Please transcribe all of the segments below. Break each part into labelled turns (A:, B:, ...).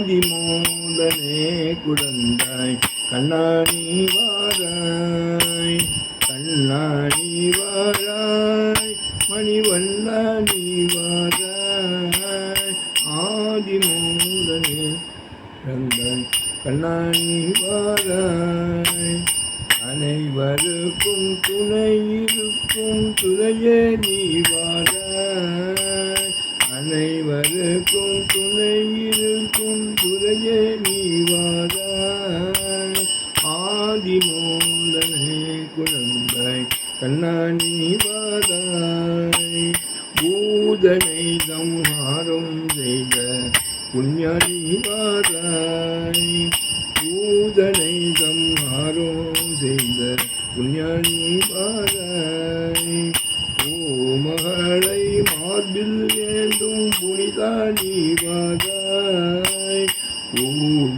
A: ஆதிமூலனே குழந்தாய். கண்ணாணி வாராய். கண்ணாணி வாராய். மணிவண்ணாணி வாராய். ஆதி மூலனே குழந்தாய் கண்ணாணி வாராய். அனைவருக்கும் துணை இருக்கும் துணையே நீ வார அனைவருக்கும் துணை இருக்கும் துறையே நீ ஆதி மூலனே குழந்தாய் கண்ணா நீவாதாய் பூதனை சம்ஹாரம் செய்த புண்ணிய நீவாதாய் பூதனை சம்ஹாரம் செய்த புண்ணிய நீவாதாய்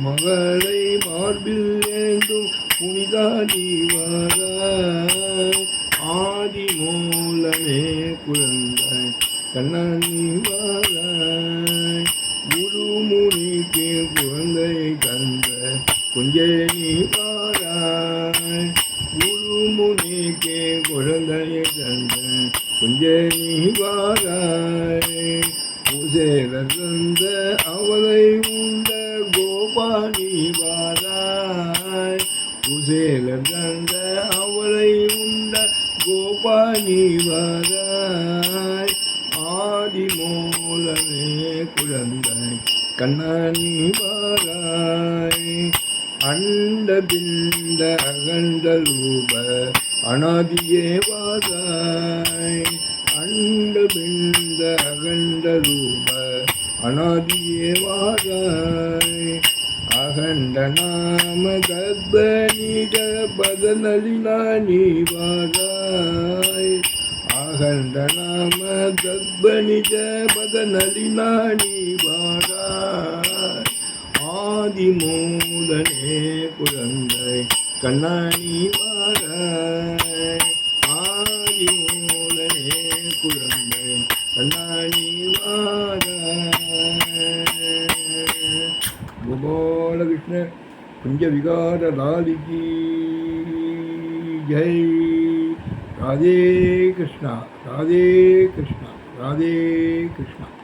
A: மகளை மார்பில் ஏந்தும் புனிதானி வாராய் ஆதி மூலமே குழந்தை கண்ணாணி வாராய் குரு முனிக்கு குழந்தை தந்த கொஞ்சே நீ வாராய் குரு முனிக்கு குழந்தை தந்த கொஞ்சே நீ வாராய் உசேரர் கோபாலி வாராய் உசேலர் தந்த அவளை உண்ட கோபாலிவாராய் ஆதி மூலமே குழந்தாய் கண்ணானிவாராய் அண்ட பிந்த அகண்ட ரூப அனாதியே வாராய் அண்ட பிந்த அகண்ட ரூப அனாதியே வாராய் அகண்ட நாம கர்ப்பனிட பதனலினா நீ வாராய் அகண்ட நாம கர்ப்பனிஜ பதனலினா நீ வாராய் ஆதி மூலனே குழந்தை கண்ணாணி வாராய் बालकृष्ण कुंज विकार लाल की जय। राधे कृष्णा राधे कृष्णा राधे कृष्णा।